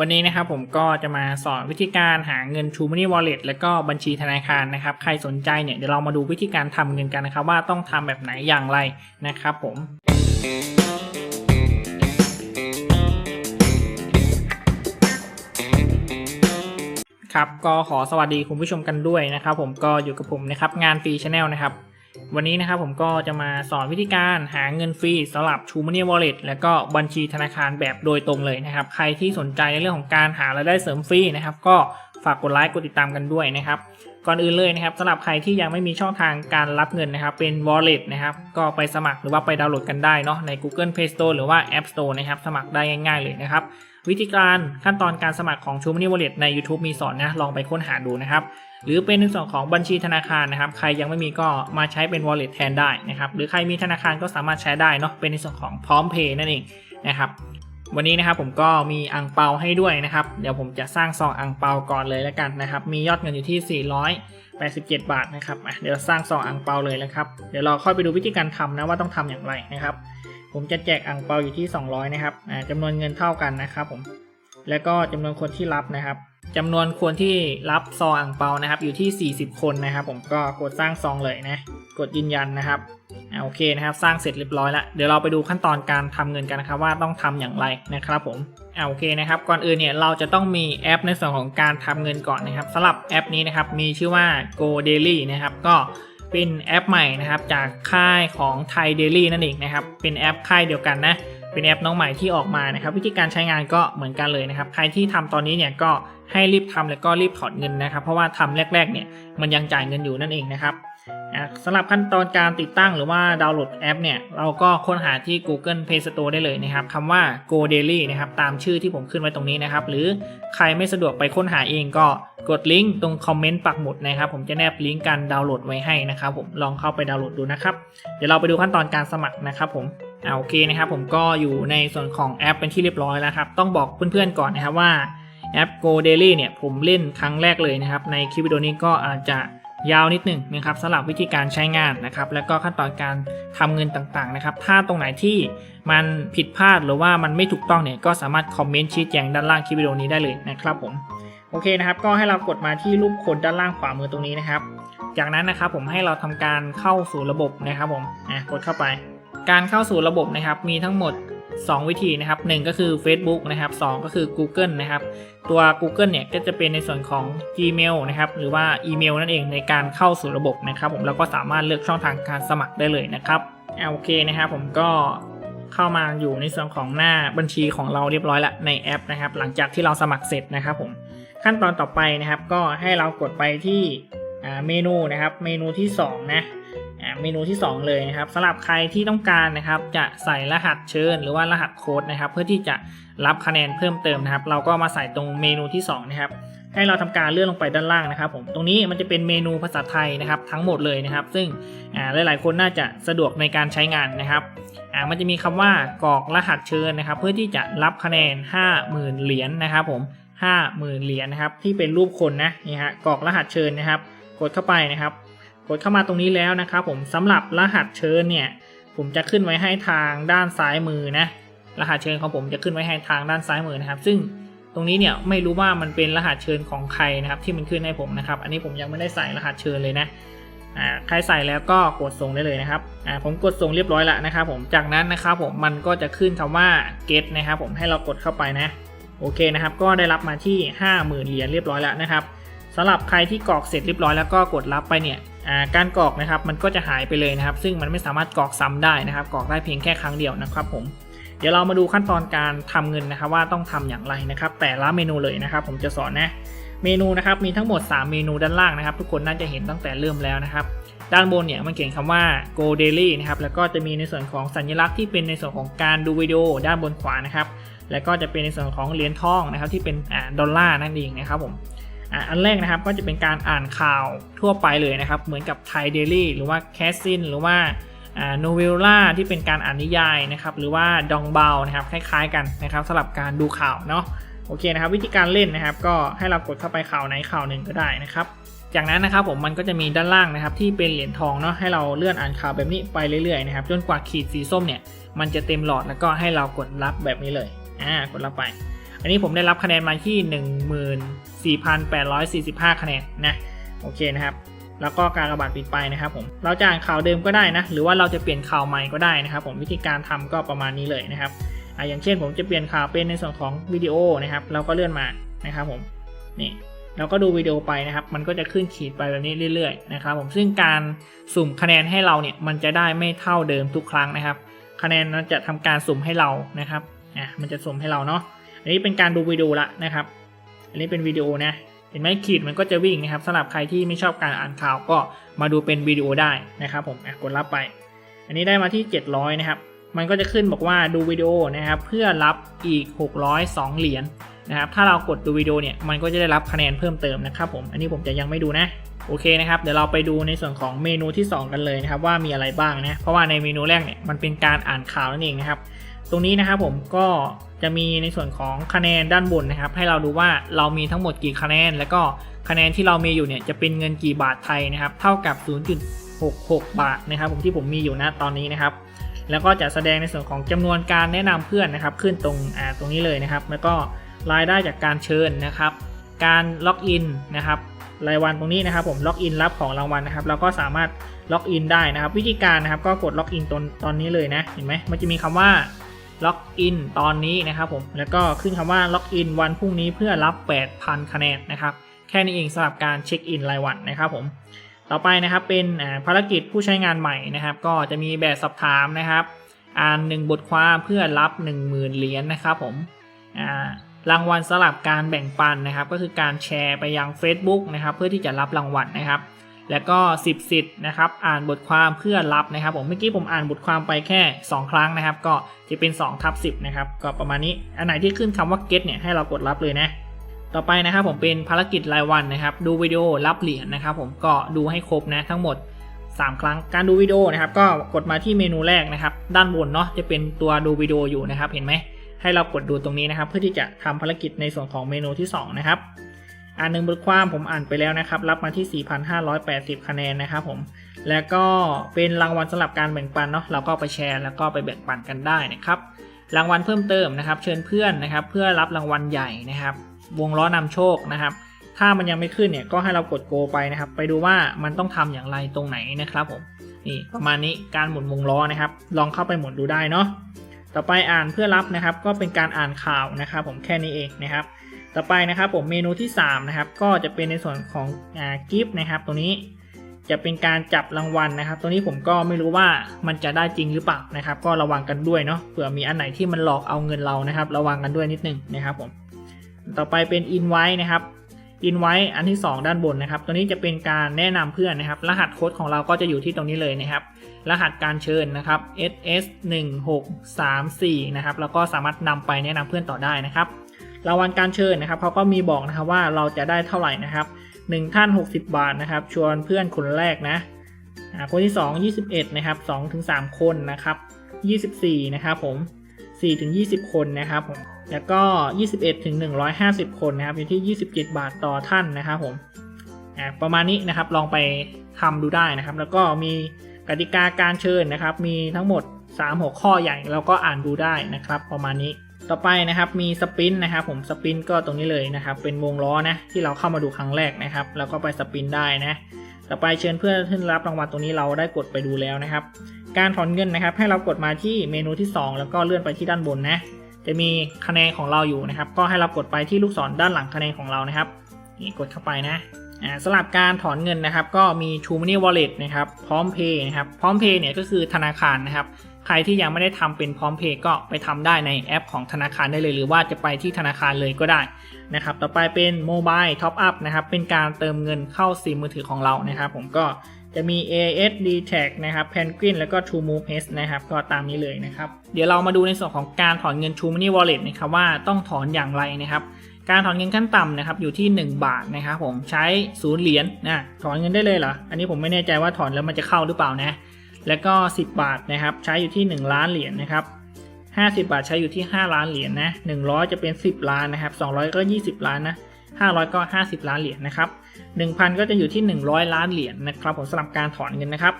วันนี้นะครับผมก็จะมาสอนวิธีการหาเงิน True Money Wallet และก็บัญชีธนาคารนะครับ ใครสนใจเนี่ยเดี๋ยวเรามาดูวิธีการทำเงินกันนะครับ ว่าต้องทำแบบไหนอย่างไรนะครับผมครับก็ขอสวัสดีคุณผู้ชมกันด้วยนะครับ ผมก็อยู่กับผมนะครับงานฟรีชาแนลนะครับ วันนี้นะครับผมก็จะมาสอนวิธีการหาเงินฟรีสำหรับ True Money Wallet และก็บัญชีธนาคารแบบโดยตรงเลยนะครับ ใครที่สนใจในเรื่องของการหารายได้เสริมฟรีนะครับ ก็ฝากกดไลค์กดติดตามกันด้วยนะครับ ก่อนอื่นเลยนะครับสำหรับใครที่ยังไม่มีช่องทางการรับเงินนะครับ เป็น Wallet นะครับก็ไปสมัครหรือว่าไปดาวน์โหลดกันได้เนาะใน Google Play Store หรือว่า App Store นะครับสมัครได้ง่าย ๆเลยนะครับ วิธีการขั้นตอนการสมัครของ True Money Wallet ใน YouTube มีสอนนะลองไปค้นหาดูนะครับ หรือเป็นในส่วนของบัญชีธนาคารนะครับ ใครยังไม่มีก็มาใช้เป็น wallet แทนได้นะครับ หรือใครมีธนาคารก็สามารถใช้ได้เนาะเป็นในส่วนของพร้อมเพย์นั่นเองนะครับวันนี้นะครับผมก็มีอังเปาให้ด้วยนะครับ เดี๋ยวผมจะสร้างซองอังเปาก่อนเลยแล้วกันนะครับ มียอดเงินอยู่ที่ 487 บาทนะครับเดี๋ยวสร้างซองอังเปาเลยนะครับ เดี๋ยวเราค่อยไปดูวิธีการทำนะว่าต้องทำอย่างไรนะครับ ผมจะแจกอังเปาอยู่ที่ 200 นะครับอ่าจำนวนเงินเท่ากันนะครับผม แล้วก็จำนวนคนที่รับนะครับจำนวนคนที่รับซองอ่างเปานะครับ อยู่ที่ 40 คนนะครับ ผมก็กดสร้างซองเลยนะ กดยืนยันนะครับอ่าโอเคนะครับ สร้างเสร็จเรียบร้อยแล้วเดี๋ยวเราไปดูขั้นตอนการทำเงินกันนะครับว่าต้องทำอย่างไรนะครับผมอ่าโอเคนะครับ ก่อนอื่นเนี่ยเราจะต้องมีแอปในส่วนของการทำเงินก่อนนะครับสำหรับแอปนี้นะครับมีชื่อว่า Go Daily นะครับก็ เป็นแอปใหม่นะครับจากค่ายของ Thai Daily นั่นเองนะครับ เป็นแอปค่ายเดียวกันนะ เป็นแอปน้องใหม่ที่ออกมานะครับ วิธีการใช้งานก็เหมือนกันเลยนะครับ ใครที่ทำตอนนี้เนี่ยก็ให้รีบทำแล้วก็รีบถอนเงินนะครับ เพราะว่าทำแรกๆเนี่ยมันยังจ่ายเงินอยู่นั่นเองนะครับ สำหรับขั้นตอนการติดตั้งหรือว่าดาวน์โหลดแอปเนี่ย เราก็ค้นหาที่ Google Play Store ได้เลยนะครับคำว่า Go Daily นะครับ ตามชื่อที่ผมขึ้นไว้ตรงนี้นะครับ หรือใครไม่สะดวกไปค้นหาเองก็กดลิงก์ตรงคอมเมนต์ปักหมุดนะครับ ผมจะแนบลิงก์การดาวน์โหลดไว้ให้นะครับ ผมลองเข้าไปดาวน์โหลดดูนะครับ เดี๋ยวเราไปดูขั้นตอนการสมัครนะครับ ผมอ่าโอเคนะครับ ผมก็อยู่ในส่วนของแอปเป็นที่เรียบร้อยแล้วครับ ต้องบอกเพื่อนๆก่อนนะครับว่าแอป Go Daily เนี่ยผมเล่นครั้งแรกเลยนะครับ ในคลิปวิดีโอนี้ก็อาจจะ ยาวนิดหนึ่งนะครับสำหรับวิธีการใช้งานนะครับ แล้วก็ขั้นตอนการทำเงินต่างๆนะครับ ถ้าตรงไหนที่มันผิดพลาดหรือว่ามันไม่ถูกต้องเนี่ยก็สามารถคอมเมนต์ชี้แจงด้านล่างคลิปวิดีโอนี้ได้เลยนะครับผมโอเคนะครับ ก็ให้เรากดมาที่รูปคนด้านล่างขวามือตรงนี้นะครับ จากนั้นนะครับผมให้เราทำการเข้าสู่ระบบนะครับผมอะกดเข้าไป การเข้าสู่ระบบนะครับมีทั้งหมด 2 วิธีนะครับ 1 ก็คือ Facebook นะครับ 2 ก็คือ Google นะครับ ตัว Google เนี่ยก็จะเป็นในส่วนของ Gmail นะครับหรือว่าอีเมลนั่นเองในการเข้าสู่ระบบนะครับ ผมแล้วก็สามารถเลือกช่องทางการสมัครได้เลยนะครับอโอเคนะครับผมก็เข้ามาอยู่ในส่วนของหน้าบัญชีของเราเรียบร้อยละในแอปนะครับ หลังจากที่เราสมัครเสร็จนะครับผมขั้นตอนต่อไปนะครับ ก็ให้เรากดไปที่เมนูนะครับ เมนูที่สองนะ เมนูที่ 2 เลยนะครับสำหรับใครที่ต้องการนะครับ จะใส่รหัสเชิญหรือว่ารหัสโค้ดนะครับ เพื่อที่จะรับคะแนนเพิ่มเติมนะครับ เราก็มาใส่ตรงเมนูที่ 2 นะครับ ให้เราทำการเลื่อนลงไปด้านล่างนะครับ ผมตรงนี้มันจะเป็นเมนูภาษาไทยนะครับ ทั้งหมดเลยนะครับ ซึ่งอ่าหลาย ๆ คนน่าจะสะดวกในการใช้งานนะครับมันจะมีคำว่ากรอกรหัสเชิญนะครับ เพื่อที่จะรับคะแนน 50,000 เหรียญนะครับผม50,000 เหรียญนะครับที่เป็นรูปคนนะนี่ฮะกรอกรหัสเชิญนะครับ กดเข้าไปนะครับ กดเข้ามาตรงนี้แล้วนะครับผมสำหรับรหัสเชิญเนี่ยผมจะขึ้นไว้ให้ทางด้านซ้ายมือนะรหัสเชิญของผมจะขึ้นไว้ให้ทางด้านซ้ายมือนะครับ ซึ่งตรงนี้เนี่ยไม่รู้ว่ามันเป็นรหัสเชิญของใครนะครับ ที่มันขึ้นให้ผมนะครับ อันนี้ผมยังไม่ได้ใส่รหัสเชิญเลยนะอ่าใครใส่แล้วก็กดส่งได้เลยนะครับอ่าผมกดส่งเรียบร้อยแล้วนะครับผมจากนั้นนะครับผมมันก็จะขึ้นคำว่า get นะครับผมให้เรากดเข้าไปนะโอเคนะครับ ก็ได้รับมาที่ 50,000เหรียญเรียบร้อยแล้วนะครับสำหรับใครที่กรอกเสร็จเรียบร้อยแล้วก็กดรับไปเนี่ย การกรอกนะครับมันก็จะหายไปเลยนะครับ ซึ่งมันไม่สามารถกรอกซ้ำได้นะครับกรอกได้เพียงแค่ครั้งเดียวนะครับผมเดี๋ยวเรามาดูขั้นตอนการทำเงินนะครับ ว่าต้องทำอย่างไรนะครับ แต่ละเมนูเลยนะครับ ผมจะสอนนะเมนูนะครับมีทั้งหมด 3 เมนูด้านล่างนะครับ ทุกคนน่าจะเห็นตั้งแต่เริ่มแล้วนะครับ ด้านบนเนี่ยมันเขียนคำว่า go daily นะครับแล้วก็จะมีในส่วนของสัญลักษณ์ที่เป็นในส่วนของการดูวิดีโอด้านบนขวานะครับแล้วก็จะเป็นในส่วนของเหรียญทองนะครับที่เป็นอดอลลาร์นั่นเองนะครับผม อันแรกนะครับก็จะเป็นการอ่านข่าวทั่วไปเลยนะครับ เหมือนกับไทยเดลี่หรือว่าแคสซินหรือว่าโนเวลล่าที่เป็นการอ่านนิยายนะครับหรือว่าดองเบลนะครับคล้ายๆกันนะครับสำหรับการดูข่าวเนาะโอเคนะครับ วิธีการเล่นนะครับก็ให้เรากดเข้าไปข่าวไหนข่าวหนึ่งก็ได้นะครับจากนั้นนะครับผมมันก็จะมีด้านล่างนะครับที่เป็นเหรียญทองเนาะให้เราเลื่อนอ่านข่าวแบบนี้ไปเรื่อยๆนะครับจนกว่าขีดสีส้มเนี่ยมันจะเต็มหลอดแล้วก็ให้เรากดรับแบบนี้เลยอ่ากดรับไป อันนี้ผมได้รับคะแนนมาที่ 14,845 คะแนนนะโอเคนะครับแล้วก็การระบาดปิดไปนะครับผมเราจะอ่านข่าวเดิมก็ได้นะหรือว่าเราจะเปลี่ยนข่าวใหม่ก็ได้นะครับ ผมวิธีการทำก็ประมาณนี้เลยนะครับอ่าอย่างเช่นผมจะเปลี่ยนข่าวเป็นในส่วนของวิดีโอนะครับเราก็เลื่อนมานะครับผมนี่เราก็ดูวิดีโอไปนะครับ มันก็จะขึ้นขีดไปแบบนี้เรื่อยๆนะครับผมซึ่งการสุ่มคะแนนให้เราเนี่ยมันจะได้ไม่เท่าเดิมทุกครั้งนะครับ คะแนนนั้นจะทำการสุ่มให้เรานะครับอะมันจะสุ่มให้เราเนาะ อันนี้เป็นการดูวิดีโอละนะครับ อันนี้เป็นวิดีโอนะ เห็นไหมขีดมันก็จะวิ่งนะครับสำหรับใครที่ไม่ชอบการอ่านข่าวก็มาดูเป็นวิดีโอได้นะครับ ผมอะกดรับไป อันนี้ได้มาที่ 700 นะครับ มันก็จะขึ้นบอกว่าดูวิดีโอนะครับ เพื่อรับอีก 602 เหรียญนะครับ ถ้าเรากดดูวิดีโอเนี่ยมันก็จะได้รับคะแนนเพิ่มเติมนะครับ ผม อันนี้ผมจะยังไม่ดูนะโอเคนะครับ เดี๋ยวเราไปดูในส่วนของเมนูที่ 2 กันเลยนะครับ ว่ามีอะไรบ้างนะ เพราะว่าในเมนูแรกเนี่ยมันเป็นการอ่านข่าวนั่นเองนะครับ ตรงนี้นะครับผมก็จะมีในส่วนของคะแนนด้านบนนะครับ ให้เราดูว่าเรามีทั้งหมดกี่คะแนน แล้วก็คะแนนที่เรามีอยู่เนี่ยจะเป็นเงินกี่บาทไทยนะครับ เท่ากับ 0.66 บาทนะครับ ผมที่ผมมีอยู่นะตอนนี้นะครับ แล้วก็จะแสดงในส่วนของจำนวนการแนะนำเพื่อนนะครับ ขึ้นตรงอ่าตรงนี้เลยนะครับ แล้วก็รายได้จากการเชิญนะครับ การล็อกอินนะครับรายวันตรงนี้นะครับผมล็อกอินรับของรางวัลนะครับเราก็สามารถล็อกอินได้นะครับ วิธีการนะครับก็กดล็อกอินตอนตอนนี้เลยนะเห็นไหมมันจะมีคำว่า ล็อกอินตอนนี้นะครับผมแล้วก็ขึ้นคำว่าล็อกอินวันพรุ่งนี้เพื่อรับ 8,000 คะแนนนะครับแค่นี้เองสำหรับการเช็คอินรายวันนะครับผมต่อไปนะครับเป็นภารกิจผู้ใช้งานใหม่นะครับ ก็จะมีแบบสอบถามนะครับอ่าน1บทความเพื่อรับ 10,000 เหรียญนะครับผมรางวัลสลับการแบ่งปันนะครับ ก็คือการแชร์ไปยัง Facebook นะครับ เพื่อที่จะรับรางวัลนะครับ แล้วก็ 10 สิทธิ์นะครับ อ่านบทความเพื่อรับนะครับ ผมเมื่อกี้ผมอ่านบทความไปแค่ 2 ครั้งนะครับ ก็จะเป็น2ทับ10 นะครับ ก็ประมาณนี้ อันไหนที่ขึ้นคำว่า get เนี่ยให้เรากดรับเลยนะ ต่อไปนะครับผมเป็นภารกิจรายวันนะครับ ดูวิดีโอรับเหรียญนะครับ ผมก็ดูให้ครบนะทั้งหมด 3 ครั้ง การดูวิดีโอนะครับ ก็กดมาที่เมนูแรกนะครับ ด้านบนเนาะจะเป็นตัวดูวิดีโออยู่นะครับ เห็นไหมให้เรากดดูตรงนี้นะครับ เพื่อที่จะทำภารกิจในส่วนของเมนูที่ 2 นะครับ อ่านหนึ่งบทความผมอ่านไปแล้วนะครับ รับมาที่ 4,580 คะแนนนะครับผม แล้วก็เป็นรางวัลสำหรับการแบ่งปันเนาะเราก็ไปแชร์แล้วก็ไปแบ่งปันกันได้นะครับ รางวัลเพิ่มเติมนะครับ เชิญเพื่อนนะครับ เพื่อรับรางวัลใหญ่นะครับ วงล้อนำโชคนะครับ ถ้ามันยังไม่ขึ้นเนี่ยก็ให้เรากดโกไปนะครับ ไปดูว่ามันต้องทำอย่างไรตรงไหนนะครับผมนี่ประมาณนี้การหมุนวงล้อนะครับ ลองเข้าไปหมุนดูได้เนาะต่อไปอ่านเพื่อรับนะครับ ก็เป็นการอ่านข่าวนะครับ ผมแค่นี้เองนะครับ ต่อไปนะครับผมเมนูที่3นะครับก็จะเป็นในส่วนของอ่ากิฟต์นะครับตรงนี้จะเป็นการจับรางวัลนะครับตรงนี้ผมก็ไม่รู้ว่ามันจะได้จริงหรือเปล่านะครับ ก็ระวังกันด้วยเนาะเผื่อมีอันไหนที่มันหลอกเอาเงินเรานะครับ ระวังกันด้วยนิดนึงนะครับผมต่อไปเป็น invite นะครับ invite อันที่ 2 ด้านบนนะครับ ตัวนี้จะเป็นการแนะนำเพื่อนนะครับ รหัสโค้ดของเราก็จะอยู่ที่ตรงนี้เลยนะครับ รหัสการเชิญนะครับ ss 1 6 3 4นะครับแล้วก็สามารถนำไปแนะนำเพื่อนต่อได้นะครับ รางวัลการเชิญนะครับเขาก็มีบอกนะครับว่าเราจะได้เท่าไหร่นะครับ1ท่าน 60 บาทนะครับ ชวนเพื่อนคนแรกนะอ่าคนที่ 2 21 นะครับ2ถึง3คนนะครับ24 นะครับผม4ถึง20 คนนะครับผมแล้วก็ 21ถึง150 คนนะครับอยู่ที่ 27 บาทต่อท่านนะครับผมประมาณนี้นะครับลองไปทำดูได้นะครับ แล้วก็มีกติกาการเชิญนะครับ มีทั้งหมด 3 หัวข้อใหญ่เราก็อ่านดูได้นะครับ ประมาณนี้ ต่อไปนะครับมีสปินนะครับผมสปินก็ตรงนี้เลยนะครับ เป็นวงล้อนะที่เราเข้ามาดูครั้งแรกนะครับ แล้วก็ไปสปินได้นะ ต่อไปเชิญเพื่อนขึ้นรับรางวัลตรงนี้เราได้กดไปดูแล้วนะครับ การถอนเงินนะครับ ให้เรากดมาที่เมนูที่ 2 แล้วก็เลื่อนไปที่ด้านบนนะ จะมีคะแนนของเราอยู่นะครับ ก็ให้เรากดไปที่ลูกศรด้านหลังคะแนนของเรานะครับนี่กดเข้าไปนะอ่าสลับการถอนเงินนะครับ ก็มี True Money Wallet นะครับพร้อมเพย์นะครับพร้อมเพย์เนี่ยก็คือธนาคารนะครับ ใครที่ยังไม่ได้ทำเป็นพร้อมเพย์ก็ไปทำได้ในแอปของธนาคารได้เลย หรือว่าจะไปที่ธนาคารเลยก็ได้นะครับต่อไปเป็นโมบายท็อปอัพนะครับเป็นการเติมเงินเข้าซิมมือถือของเรานะครับ ผมก็จะมี AS d t a g นะครับ Penguin แล้วก็ True Move H นะครับ ก็ตามนี้เลยนะครับ เดี๋ยวเรามาดูในส่วนของการถอนเงิน True Money Wallet นะครับว่าต้องถอนอย่างไรนะครับ การถอนเงินขั้นต่ำนะครับอยู่ที่ 1 บาทนะครับผมใช้ศูนย์เหรียญนะถอนเงินได้เลยเหรอ อันนี้ผมไม่แน่ใจว่าถอนแล้วมันจะเข้าหรือเปล่านะ แล้วก็ 10 บาทนะครับ ใช้อยู่ที่ 1 ล้านเหรียญนะครับ 50 บาทใช้อยู่ที่ 5 ล้านเหรียญนะ100 จะเป็น 10 ล้านนะครับ 200 ก็ 20 ล้านนะ500 ก็ 50 ล้านเหรียญนะครับ 1,000 ก็จะอยู่ที่ 100 ล้านเหรียญนะครับผมสำหรับการถอนเงินนะครับ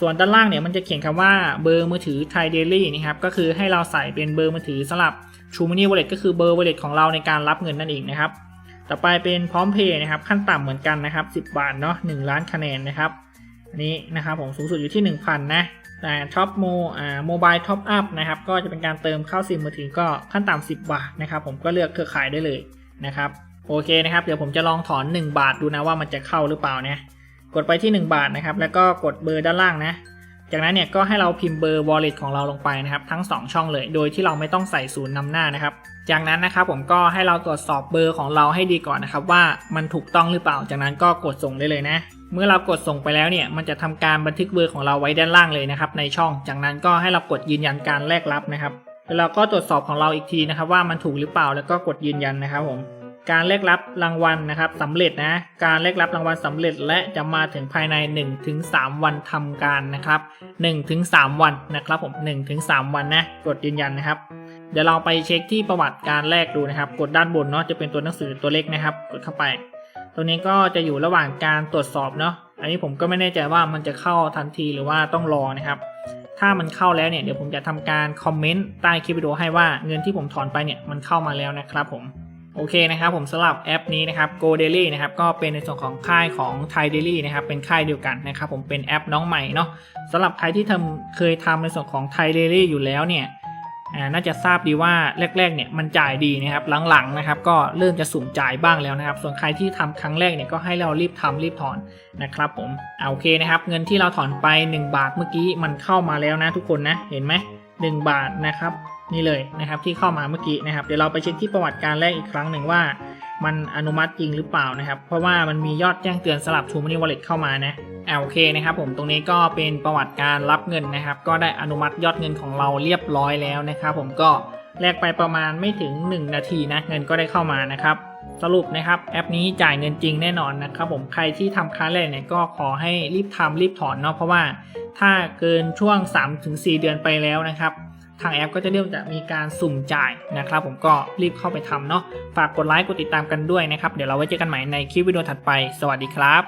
ส่วนด้านล่างเนี่ยมันจะเขียนคำว่าเบอร์มือถือไทยเดลี่นะครับ ก็คือให้เราใส่เป็นเบอร์มือถือสำหรับ True Money Wallet ก็คือเบอร์ Wallet ของเราในการรับเงินนั่นเองนะครับ ต่อไปเป็นพร้อมเพย์นะครับขั้นต่ำเหมือนกันนะครับ 10 บาทเนาะ1ล้านคะแนนนะครับ อันนี้นะครับผมสูงสุดอยู่ที่ 1,000 นะแต่ท็อปโมอ่าโมบายท็อปอัพนะครับก็จะเป็นการเติมเข้าซิมมือถือก็ขั้นต่ำ10 บาทนะครับผมก็เลือกเครือข่ายได้เลยนะครับโอเคนะครับเดี๋ยวผมจะลองถอน 1 บาทดูนะว่ามันจะเข้าหรือเปล่านะกดไปที่ 1 บาทนะครับแล้วก็กดเบอร์ด้านล่างนะ จากนั้นเนี่ยก็ให้เราพิมพ์เบอร์ wallet ของเราลงไปนะครับทั้ง 2 ช่องเลย โดยที่เราไม่ต้องใส่ศูนย์นำหน้านะครับ จากนั้นนะครับผมก็ให้เราตรวจสอบเบอร์ของเราให้ดีก่อนนะครับว่ามันถูกต้องหรือเปล่า จากนั้นก็กดส่งได้เลยนะเมื่อเรากดส่งไปแล้วเนี่ยมันจะทำการบันทึกเบอร์ของเราไว้ด้านล่างเลยนะครับในช่อง จากนั้นก็ให้เรากดยืนยันการแลกรับนะครับแล้วเราก็ตรวจสอบของเราอีกทีนะครับว่ามันถูกหรือเปล่าแล้วก็กดยืนยันนะครับผม การแลกรับรางวัลนะครับสำเร็จนะ การแลกรับรางวัลสำเร็จและจะมาถึงภายใน 1-3 วันทำการนะครับ 1-3 วันนะครับผม 1-3 วันนะ กดยืนยันนะครับ เดี๋ยวเราไปเช็คที่ประวัติการแลกดูนะครับ กดด้านบนเนาะจะเป็นตัวหนังสือตัวเล็กนะครับ กดเข้าไปตัวนี้ก็จะอยู่ระหว่างการตรวจสอบเนาะ อันนี้ผมก็ไม่แน่ใจว่ามันจะเข้าทันทีหรือว่าต้องรอนะครับถ้ามันเข้าแล้วเนี่ยเดี๋ยวผมจะทำการคอมเมนต์ใต้คลิปวิดีโอให้ว่าเงินที่ผมถอนไปเนี่ยมันเข้ามาแล้วนะครับผม โอเคนะครับผมสำหรับแอปนี้นะครับ Go Daily นะครับก็เป็นในส่วนของค่ายของ Thai Daily นะครับเป็นค่ายเดียวกันนะครับผมเป็นแอปน้องใหม่เนาะสำหรับใครที่ทำเคยทำในส่วนของ Thai Daily อยู่แล้วเนี่ยน่าจะทราบดีว่าแรกๆเนี่ยมันจ่ายดีนะครับหลังๆนะครับก็เริ่มจะสุ่มจ่ายบ้างแล้วนะครับ ส่วนใครที่ทำครั้งแรกเนี่ยก็ให้เรารีบทำรีบถอนนะครับผมเอาโอเคนะครับ เงินที่เราถอนไป 1 บาทเมื่อกี้มันเข้ามาแล้วนะทุกคนนะเห็นไหม1บาทนะครับ นี่เลยนะครับที่เข้ามาเมื่อกี้นะครับเดี๋ยวเราไปเช็คที่ประวัติการแรกอีกครั้งหนึ่งว่า มันอนุมัติจริงหรือเปล่านะครับ เพราะว่ามันมียอดแจ้งเตือนสลับ True Money Wallet เข้ามานะอ่าโอเคนะครับผมตรงนี้ก็เป็นประวัติการรับเงินนะครับ ก็ได้อนุมัติยอดเงินของเราเรียบร้อยแล้วนะครับ ผมก็แลกไปประมาณไม่ถึง 1 นาทีนะเงินก็ได้เข้ามานะครับสรุปนะครับแอปนี้จ่ายเงินจริงแน่นอนนะครับผมใครที่ทำค้าแรกเนี่ยก็ขอให้รีบทำรีบถอนเนาะเพราะว่าถ้าเกินช่วง 3-4 เดือนไปแล้วนะครับ ทางแอปก็จะเริ่มจะมีการสุ่มจ่ายนะครับ ผมก็รีบเข้าไปทำเนาะฝากกดไลค์กดติดตามกันด้วยนะครับ เดี๋ยวเราไว้เจอกันใหม่ในคลิปวิดีโอถัดไป สวัสดีครับ